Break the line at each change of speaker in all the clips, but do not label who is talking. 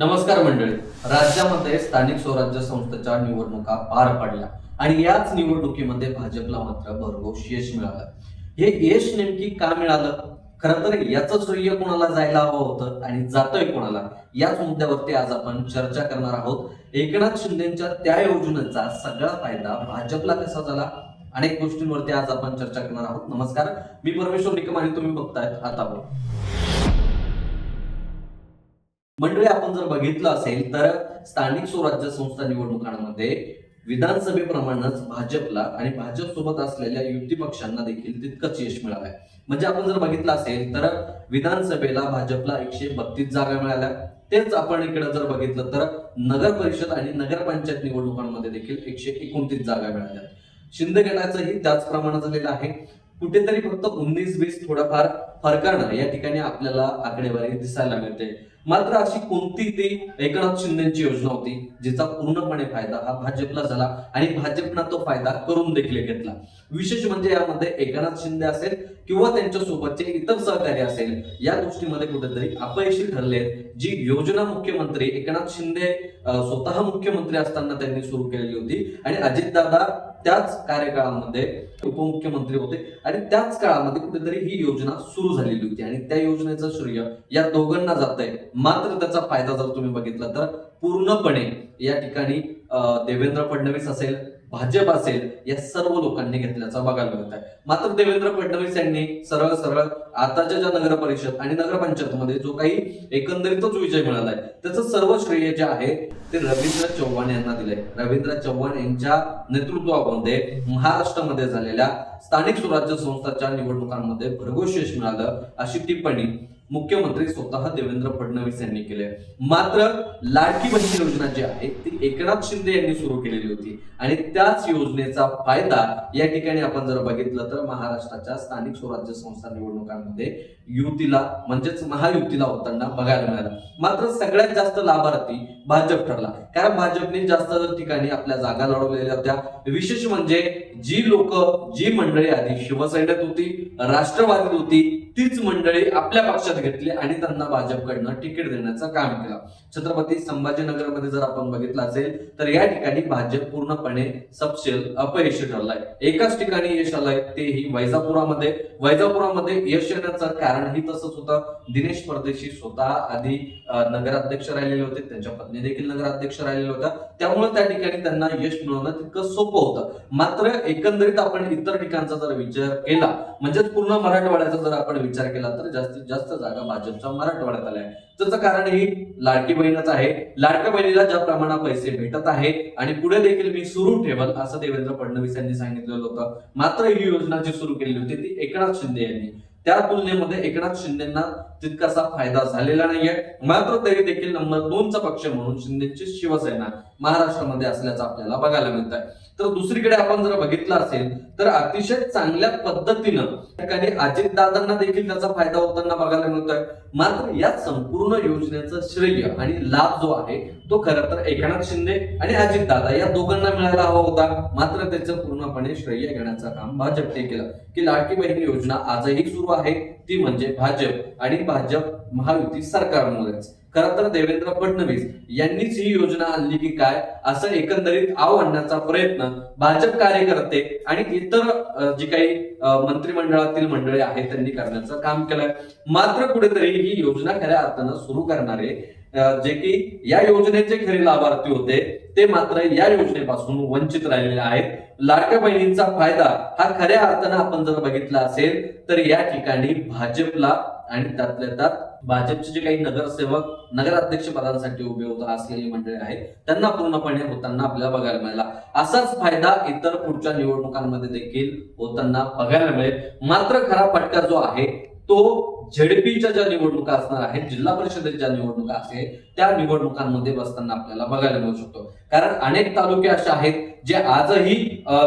नमस्कार मंडळी. राज्यामध्ये स्थानिक स्वराज्य संस्थेच्या निवडणुका पार पडल्या आणि याच निवडणुकीमध्ये भाजपला मात्र भरघोस यश मिळालं. हे यश नेमकी का मिळालं? खर तर याचं श्रेय कोणाला जायला हवं होतं आणि जातोय कोणाला? याच मुद्द्यावरती आज आपण चर्चा करणार आहोत. एकनाथ शिंदेच्या त्या योजनेचा सगळा फायदा भाजपला कसा झाला? अनेक गोष्टींवरती आज आपण चर्चा करणार आहोत. नमस्कार. मी परमेश्वर निकम आणि तुम्ही बघतायत आता मंडळी आपण जर बघितलं असेल तर स्थानिक स्वराज्य संस्था निवडणुकांमध्ये विधानसभेप्रमाणेच भाजपला आणि भाजप सोबत असलेल्या युती पक्षांना देखील तितकंच यश मिळालंय म्हणजे आपण जर बघितलं असेल तर विधानसभेला भाजपला एकशे बत्तीस जागा मिळाल्या. तेच आपण इकडे जर बघितलं तर नगर परिषद आणि नगरपंचायत निवडणुकांमध्ये देखील एकशे एकोणतीस जागा मिळाल्या. शिंदे गटाचंही त्याच प्रमाणात झालेलं आहे. कुठेतरी फक्त उन्नीस वीस थोडाफार फरकानं या ठिकाणी आपल्याला आकडेवारी दिसायला मिळते. मात्र अशी कोणती ती एकनाथ शिंदेची योजना होती जिचा पूर्णपणे फायदा हा भाजपला झाला आणि भाजपनं तो फायदा करून देखील घेतला. विशेष म्हणजे यामध्ये एकनाथ शिंदे असेल किंवा त्यांच्या सोबतचे इतर सहकारी असेल या गोष्टीमध्ये कुठेतरी अपयशी ठरले जी योजना मुख्यमंत्री एकनाथ शिंदे स्वतः मुख्यमंत्री असताना त्यांनी सुरू केलेली होती आणि अजितदादा त्याच कार्यकाळामध्ये उपमुख्यमंत्री होते आणि त्याच काळामध्ये कुठेतरी ही योजना सुरू झालेली होती आणि त्या योजनेचं श्रेय या दोघांना जात आहे मात्र त्याचा फायदा जर तुम्ही बघितला तर पूर्णपणे या ठिकाणी देवेंद्र फडणवीस असेल भाजप असेल या सर्व लोकांनी घेतल्याचा बघायला मिळत आहे. मात्र देवेंद्र फडणवीस यांनी सरळ सरळ आताच्या ज्या नगर परिषद आणि नगरपंचायतमध्ये जो काही एकंदरीतच विजय मिळालाय त्याचं सर्व श्रेय जे आहे ते रवींद्र चव्हाण यांना दिलंय. रवींद्र चव्हाण यांच्या नेतृत्वामध्ये महाराष्ट्रामध्ये झालेल्या स्थानिक स्वराज्य संस्थाच्या निवडणुकांमध्ये भरघोष यश मिळालं अशी टिप्पणी मुख्यमंत्री स्वतः देवेंद्र फडणवीस यांनी केले मात्र लाडकी बहीण योजना जी आहे ती एकनाथ शिंदे यांनी सुरू केलेली होती. आणि त्याच योजनेचा फायदा या ठिकाणी आपण जर बघितलं तर महाराष्ट्राच्या स्थानिक स्वराज्य संस्था निवडणुकांमध्ये युतीला म्हणजेच महायुतीला होताना बघायला मिळालं. मात्र सगळ्यात जास्त लाभार्थी भाजप ठरला. कारण भाजपने जास्त ठिकाणी आपल्या जागा लढवलेल्या होत्या विशेष म्हणजे जी लोक जी मंडळी आधी शिवसेनेत होती राष्ट्रवादीत होती तीच मंडळी आपल्या पक्षात घेतली आणि त्यांना भाजपकडनं तिकीट देण्याचं काम केलं. छत्रपती संभाजीनगरमध्ये जर आपण बघितलं असेल तर या ठिकाणी भाजप पूर्णपणे सपशेल अपयशी ठरलाय. एकाच ठिकाणी यश आलंय तेही वैजापुरामध्ये. वैजापुरामध्ये यश येण्याचं कारणही तसंच होतं. दिनेश परदेशी स्वतः आधी नगराध्यक्ष राहिलेले होते त्यांच्या पत्नी देखील नगराध्यक्ष राहिलेल्या होत्या. त्यामुळे त्या ठिकाणी त्यांना यश मिळवणं तितकं सोपं होतं. मात्र एकंदरीत आपण इतर ठिकाणचा जर विचार केला म्हणजेच पूर्ण मराठवाड्याचा जर आपण विचार केला तर जास्तीत जास्त जागा भाजपच्या मराठवाड्यात आल्या त्याचं कारण ही लाडकी बहीणच आहे. लाडक्या बहिणीला ज्या प्रमाणात पैसे भेटत आहे आणि पुढे देखील मी सुरू ठेवल असं देवेंद्र फडणवीस यांनी सांगितलेलं होतं. मात्र ही योजना जी सुरू केलेली होती ती एकनाथ शिंदे यांनी. त्या तुलनेमध्ये एकनाथ शिंदेना तितकासा फायदा झालेला नाहीये. मात्र तरी देखील नंबर दोनचा पक्ष म्हणून शिंदेची शिवसेना महाराष्ट्रामध्ये असल्याचं आपल्याला बघायला मिळत आहे तर दुसरीकडे आपण जर बघितलं असेल तर अतिशय चांगल्या पद्धतीनं त्या ठिकाणी अजितदादांना देखील त्याचा फायदा होताना बघायला मिळतोय. मात्र या संपूर्ण योजनेचं श्रेय आणि लाभ जो आहे तो खरं तर एकनाथ शिंदे आणि अजितदादा या दोघांना मिळायला हवा होता. मात्र त्याचं पूर्णपणे श्रेय घेण्याचं काम भाजपने केलं. की लाडकी बहीण योजना आजही सुरू आहे ती म्हणजे भाजप आणि भाजप महायुती सरकारमुळेच. खरं तर देवेंद्र फडणवीस यांनीच ही योजना आणली की काय? असं एकंदरीत आव आणण्याचा प्रयत्न भाजप कार्यकर्ते आणि इतर जी काही मंत्रिमंडळातील मंडळी आहेत त्यांनी करण्याचं काम केलंय. मात्र कुठेतरी ही योजना खऱ्या अर्थानं सुरू करणारे जे की या योजनेचे खरे लाभार्थी होते ते मात्र या योजनेपासून वंचित राहिलेले आहेत. लाडक्या बहिणींचा फायदा हा खऱ्या अर्थानं आपण जर बघितला असेल तर या ठिकाणी भाजपला आणि त्यातल्या त्यात भाजपचे जे काही नगरसेवक नगराध्यक्ष पदांसाठी उभे होत असलेली मंडळी आहेत त्यांना पूर्णपणे होताना आपल्याला बघायला मिळाला. असाच फायदा इतर पुढच्या निवडणुकांमध्ये देखील होताना बघायला मिळेल. मात्र खरा फटका जो आहे तो झेडपीच्या ज्या निवडणुका असणार आहेत जिल्हा परिषदेच्या ज्या निवडणुका असेल त्या निवडणुकांमध्ये बसताना आपल्याला बघायला मिळू शकतो. कारण अनेक तालुके असे आहेत जे आजही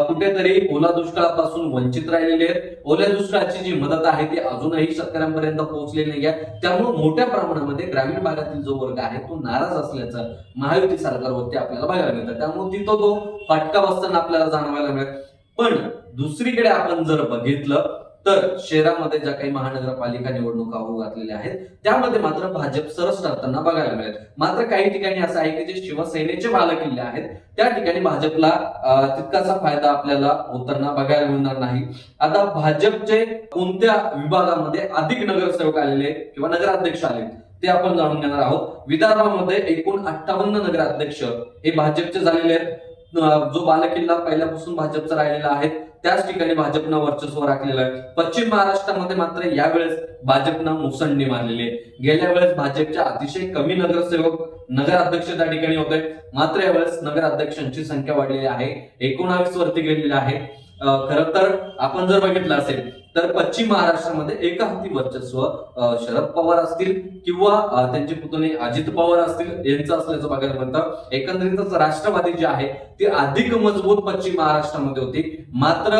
कुठेतरी ओला दुष्काळापासून वंचित राहिलेले आहेत. ओल्या दुष्काळाची जी मदत आहे ती अजूनही शेतकऱ्यांपर्यंत पोहोचलेली नाही आहे त्यामुळे मोठ्या प्रमाणामध्ये ग्रामीण भागातील जो वर्ग आहे तो नाराज असल्याचं महायुती सरकारवरती आपल्याला बघायला मिळतं. त्यामुळे तिथं तो फटका बसताना आपल्याला जाणवायला मिळत पण दुसरीकडे आपण जर बघितलं तर शहरामध्ये ज्या काही महानगरपालिका निवडणुका होऊ घातलेल्या आहेत त्यामध्ये मात्र भाजप सरस ठरताना बघायला मिळेल. मात्र काही ठिकाणी असं आहे की जे शिवसेनेचे बालकिल्ले आहेत त्या ठिकाणी भाजपला तितकासा फायदा आपल्याला होताना बघायला मिळणार नाही. आता भाजपचे कोणत्या विभागामध्ये अधिक नगरसेवक आलेले किंवा नगराध्यक्ष आले ते आपण जाणून घेणार आहोत. विदर्भामध्ये एकूण अठ्ठावन्न नगराध्यक्ष हे भाजपचे झालेले आहेत. जो बालकिल्ला पहिल्यापासून भाजपचा राहिलेला आहे त्याच ठिकाणी भाजपनं वर्चस्व राखलेलं आहे. पश्चिम महाराष्ट्रामध्ये मात्र यावेळेस भाजपनं मुसंडी मारलेली आहे. गेल्या वेळेस भाजपच्या अतिशय कमी नगरसेवक नगराध्यक्ष त्या ठिकाणी होते. मात्र यावेळेस नगराध्यक्षांची संख्या वाढलेली आहे. एकोणावीस वरती गेलेली आहे. खर तर आपण जर बघितलं असेल तर पश्चिम महाराष्ट्रामध्ये एका हाती वर्चस्व शरद पवार असतील किंवा त्यांचे पुतणे अजित पवार असतील यांचं असल्याचं बघायला मिळतं. एकंदरीतच राष्ट्रवादी जे आहे ती अधिक मजबूत पश्चिम महाराष्ट्रामध्ये होती. मात्र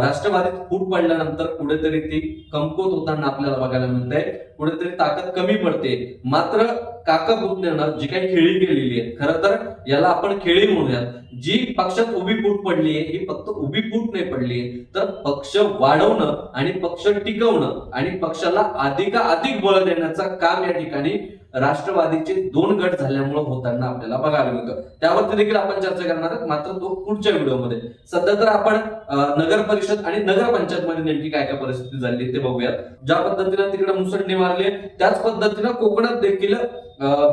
राष्ट्रवादीत फूट पडल्यानंतर कुठेतरी ती कमकुवत होताना आपल्याला बघायला मिळतंय. कुठेतरी ताकद कमी पडते. मात्र काका पुतण्यानं जी काही खेळी केलेली आहे खरं तर याला आपण खेळी म्हणूयात. जी पक्षात उभी फूट पडली आहे ही फक्त उभी फूट नाही पडली आहे. तर पक्ष वाढवणं आणि पक्ष टिकवणं आणि पक्षाला अधिकाधिक बळ देण्याचं काम या ठिकाणी राष्ट्रवादीचे दोन गट झाल्यामुळे होताना आपल्याला बघायला मिळतं. त्यावरती देखील आपण चर्चा करणार आहोत मात्र तो पुढच्या व्हिडिओमध्ये. सध्या तर आपण नगर परिषद आणि नगरपंचायत मध्ये नेमकी काय काय परिस्थिती झाली ते बघूयात. ज्या पद्धतीनं तिकडे मुसंडी मारली त्याच पद्धतीनं कोकणात देखील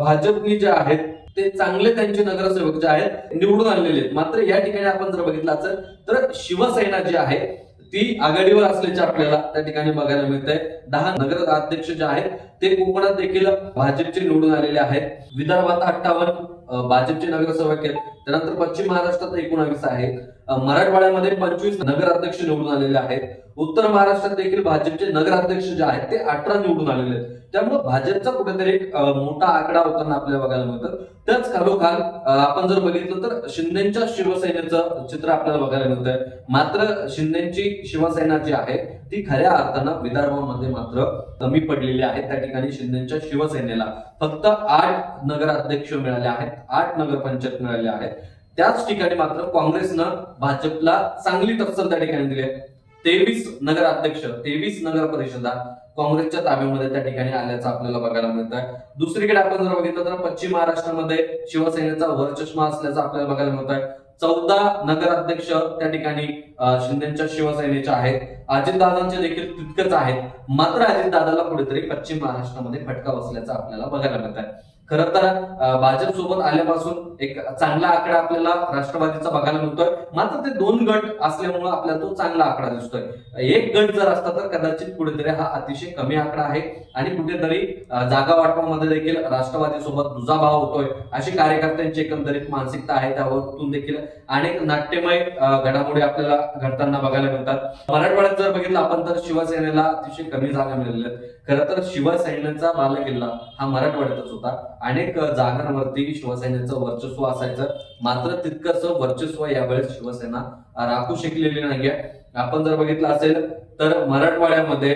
भाजपनी जे आहेत ते चांगले त्यांचे नगरसेवक जे आहेत निवडून आणलेले आहेत. मात्र या ठिकाणी आपण जर बघितलं असेल तर शिवसेना जी आहे ती आघाडीवर असल्याचे आपल्याला त्या ठिकाणी बघायला मिळत आहे दहा नगर अध्यक्ष जे आहेत ते कोकणात देखील भाजपचे निवडून आलेले आहेत. विदर्भात अठ्ठावन्न भाजपचे नगरसेवक आहेत. त्यानंतर पश्चिम महाराष्ट्रात एकोणावीस आहेत. मराठवाड्यामध्ये पंचवीस नगराध्यक्ष निवडून आलेले आहेत. उत्तर महाराष्ट्रात देखील भाजपचे नगराध्यक्ष जे आहेत ते अठरा निवडून आलेले आहेत. त्यामुळे भाजपचा कुठेतरी एक मोठा आकडा होताना आपल्याला बघायला मिळतं. त्याच खालोखाल आपण जर बघितलं तर शिंदेच्या शिवसेनेचं चित्र आपल्याला बघायला मिळतंय. मात्र शिंदेची शिवसेना जी आहे ती खऱ्या अर्थानं विदर्भामध्ये मात्र कमी पडलेली आहे. त्या ठिकाणी शिंदेच्या शिवसेनेला फक्त आठ नगराध्यक्ष मिळाले आहेत. आठ नगरपंचायत मिळाले आहेत. त्याच ठिकाणी मात्र काँग्रेसनं भाजपला चांगली टक्कर त्या ठिकाणी दिली आहे. तेवीस नगराध्यक्ष तेवीस नगर परिषदा काँग्रेसच्या ताब्यामध्ये त्या ठिकाणी आल्याचं आपल्याला बघायला मिळत आहे दुसरीकडे आपण जर बघितलं तर पश्चिम महाराष्ट्रामध्ये शिवसेनेचा वरचष्मा असल्याचं आपल्याला बघायला मिळत आहे चौदा नगराध्यक्ष त्या ठिकाणी शिंदेच्या शिवसेनेच्या आहेत. अजितदादांचे देखील तितकंच आहेत. मात्र अजितदादाला कुठेतरी पश्चिम महाराष्ट्रामध्ये फटका बसल्याचं आपल्याला बघायला मिळत आहे खरं तर भाजप सोबत आल्यापासून एक चांगला आकडा आपल्याला राष्ट्रवादीचा बघायला मिळतोय. मात्र ते दोन गट असल्यामुळे आपल्याला तो चांगला आकडा दिसतोय. एक गट जर असता तर कदाचित कुठेतरी हा अतिशय कमी आकडा आहे आणि कुठेतरी जागा वाटपामध्ये देखील राष्ट्रवादी सोबत दुजाभाव होतोय अशी कार्यकर्त्यांची एकंदरीत मानसिकता आहे. त्यावरून देखील अनेक नाट्यमय घडामोडी आपल्याला घडताना बघायला मिळतात. मराठवाड्यात जर बघितलं आपण तर शिवसेनेला अतिशय कमी जागा मिळालेल्या आहेत. खरं तर शिवसेनेचा बालकिल्ला हा मराठवाड्यातच होता. अनेक जागांवरती शिवसैन्याचं वर्चस्व असायचं. मात्र तितकंच वर्चस्व यावेळेस शिवसेना राखू शकलेली नाहीये. आपण जर बघितलं असेल तर मराठवाड्यामध्ये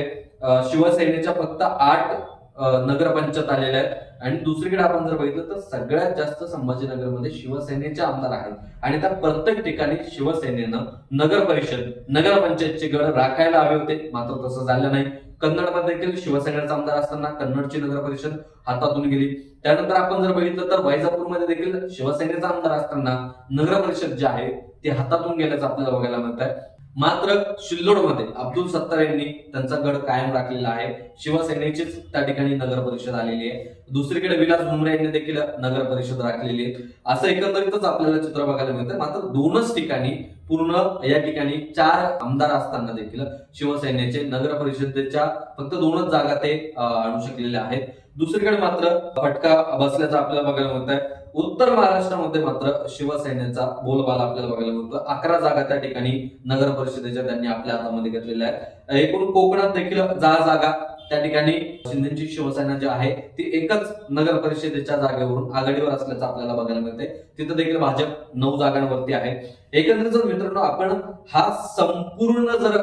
शिवसेनेच्या फक्त आठ नगरपंचायत आलेल्या आहेत. आणि दुसरीकडे आपण जर बघितलं तर सगळ्यात जास्त संभाजीनगरमध्ये शिवसेनेचे आमदार आहेत. आणि त्या प्रत्येक ठिकाणी शिवसेनेनं नगर परिषद नगरपंचायतचे गड राखायला हवे होते. मात्र तसं झालं नाही. कन्नडमध्ये देखील शिवसेनेचा आमदार असताना कन्नडची नगर परिषद हातातून गेली. त्यानंतर आपण जर बघितलं तर वैजापूरमध्ये देखील शिवसेनेचा आमदार असताना नगर परिषद जी आहे ती हातातून गेल्याचं आपल्याला बघायला मिळत आहे मात्र शिल्लोडमध्ये अब्दुल सत्तार यांनी त्यांचा गड कायम राखलेला आहे. शिवसेनेचीच त्या ठिकाणी नगर परिषद आलेली आहे. दुसरीकडे विलास भुमरे यांनी देखील नगर परिषद राखलेली आहे. असं एकंदरीतच आपल्याला चित्र बघायला मिळतं मात्र दोनच ठिकाणी पूर्ण या ठिकाणी चार आमदार असताना देखील शिवसेनेचे नगर परिषदेच्या फक्त दोनच जागा ते आणू शकलेले आहेत. दुसरीकडे मात्र फटका बसल्याचं आपल्याला बघायला मिळत आहे उत्तर महाराष्ट्रामध्ये मात्र शिवसेनेचा बोलबाला आपल्याला बघायला मिळतो अकरा जागा त्या ठिकाणी नगर परिषदेच्या त्यांनी आपल्या हातामध्ये घेतलेल्या आहेत. एकूण कोकणात देखील दहा जागा त्या ठिकाणी शिंदेची शिवसेना जी आहे ती एकच नगर परिषदेच्या जागेवरून आघाडीवर असल्याचं आपल्याला बघायला मिळते तिथं देखील भाजप नऊ जागांवरती आहे. एकंदरीत जर मित्रांनो आपण हा संपूर्ण जर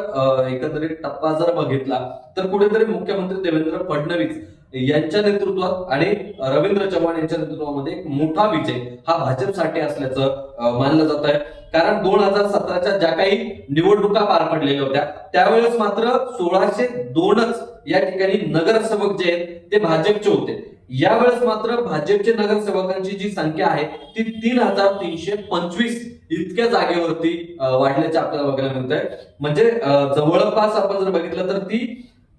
एकंदरीत टप्पा जर बघितला तर कुठेतरी मुख्यमंत्री देवेंद्र फडणवीस यांच्या नेतृत्वात आणि रवींद्र चव्हाण यांच्या नेतृत्वामध्ये एक मोठा विजय हा भाजपसाठी असल्याचं मानलं जात आहे. कारण दोन हजार सतराच्या ज्या काही निवडणुका पार पडलेल्या होत्या त्यावेळेस मात्र सोळाशे दोनच या ठिकाणी नगरसेवक जे आहेत ते भाजपचे होते. यावेळेस मात्र भाजपचे नगरसेवकांची जी संख्या आहे ती तीन हजार तीनशे पंचवीस इतक्या जागेवरती वाढल्याचे आपल्याला बघायला मिळत आहे म्हणजे जवळपास आपण जर बघितलं तर ती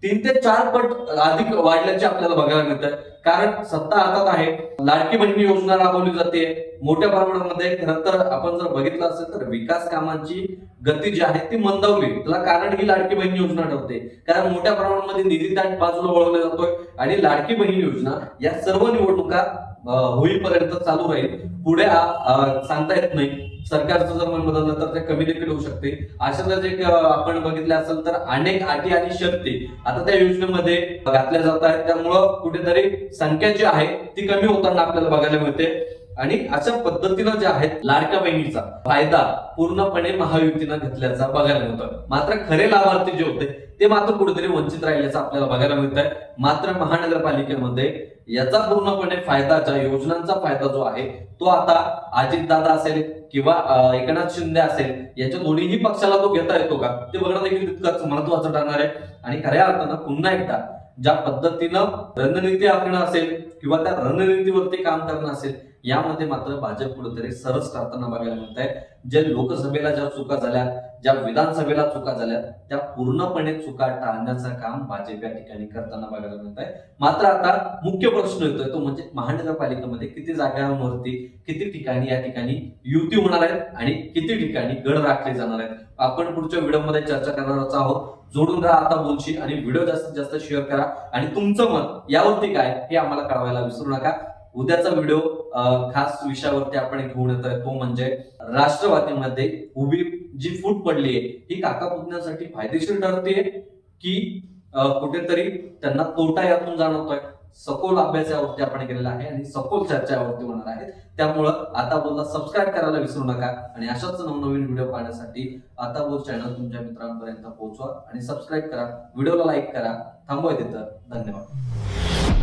तीन ते चार पट अधिक वाढल्याचे आपल्याला बघायला मिळत आहे कारण सत्ता हातात आहे. लाडकी बहिणी योजना राबवली जाते. मोठ्या प्रमाणामध्ये. खरं तर आपण जर बघितलं असेल तर विकास कामांची गती जी आहे ती मंदावली. त्याला कारण ही लाडकी बहीण योजना ठरते. कारण मोठ्या प्रमाणामध्ये निधी त्या बाजूला वळवला जातोय. आणि लाडकी बहीण योजना या सर्व निवडणुका होईपर्यंत चालू राहील. पुढे सांगता येत नाही. सरकारचं जर मन बदललं तर ते कमी देखील होऊ शकते. अशातच एक आपण बघितलं असेल तर अनेक अटी आणि शर्ती आता त्या योजनेमध्ये घातल्या जात आहेत. त्यामुळं कुठेतरी संख्या जी आहे ती कमी होताना आपल्याला बघायला मिळते. आणि अशा पद्धतीनं जे आहेत लाडक्या बहिणीचा फायदा पूर्णपणे महायुतीनं घेतल्याचा बघायला मिळतं मात्र खरे लाभार्थी जे होते ते मात्र कुठेतरी वंचित राहिल्याचं आपल्याला बघायला मिळत आहे मात्र महानगरपालिकेमध्ये याचा पूर्णपणे फायदा ज्या योजनांचा फायदा जो आहे तो आता अजितदादा असेल किंवा एकनाथ शिंदे असेल याच्या दोन्हीही पक्षाला तो घेता येतो का? ते बघणं देखील तितकंच महत्वाचं ठरणार आहे. आणि खऱ्या अर्थानं पुन्हा एकदा ज्या पद्धतीनं रणनीती आखणं असेल किंवा त्या रणनीतीवरती काम करणं असेल यामध्ये मात्र भाजप कुठेतरी सरस करताना बघायला मिळत आहे जे लोकसभेला ज्या चुका झाल्या ज्या विधानसभेला चुका झाल्या त्या पूर्णपणे चुका टाळण्याचं काम भाजप या ठिकाणी करताना बघायला मिळत आहे मात्र आता मुख्य प्रश्न येतोय तो म्हणजे महानगरपालिकेमध्ये किती जागांवरती किती ठिकाणी या ठिकाणी युती होणार आहेत आणि किती ठिकाणी गड राखले जाणार आहेत? आपण पुढच्या व्हिडिओमध्ये चर्चा करणारच आहोत. जोडून राहा आता बोलशी आणि व्हिडिओ जास्तीत जास्त शेअर करा. आणि तुमचं मत यावरती काय हे आम्हाला कळवायला विसरू नका. उद्याचा व्हिडिओ खास विषयावरती आपण घेऊन येतोय तो म्हणजे राष्ट्रवादीमध्ये उभी जी फूट पडली आहे ही काका पुतण्यासाठी फायदेशीर ठरते की कुठेतरी त्यांना तोटा यातून जाणवतोय? सखोल अभ्यास यावरती आपण केलेला आहे आणि सखोल चर्चा यावरती होणार आहे. त्यामुळं आता बोलला सबस्क्राईब करायला विसरू नका आणि अशाच नवनवीन व्हिडिओ पाहण्यासाठी आता बोल चॅनल तुमच्या मित्रांपर्यंत पोहोचवा आणि सबस्क्राईब करा. व्हिडिओला लाईक करा. थांबवाय तिथं धन्यवाद.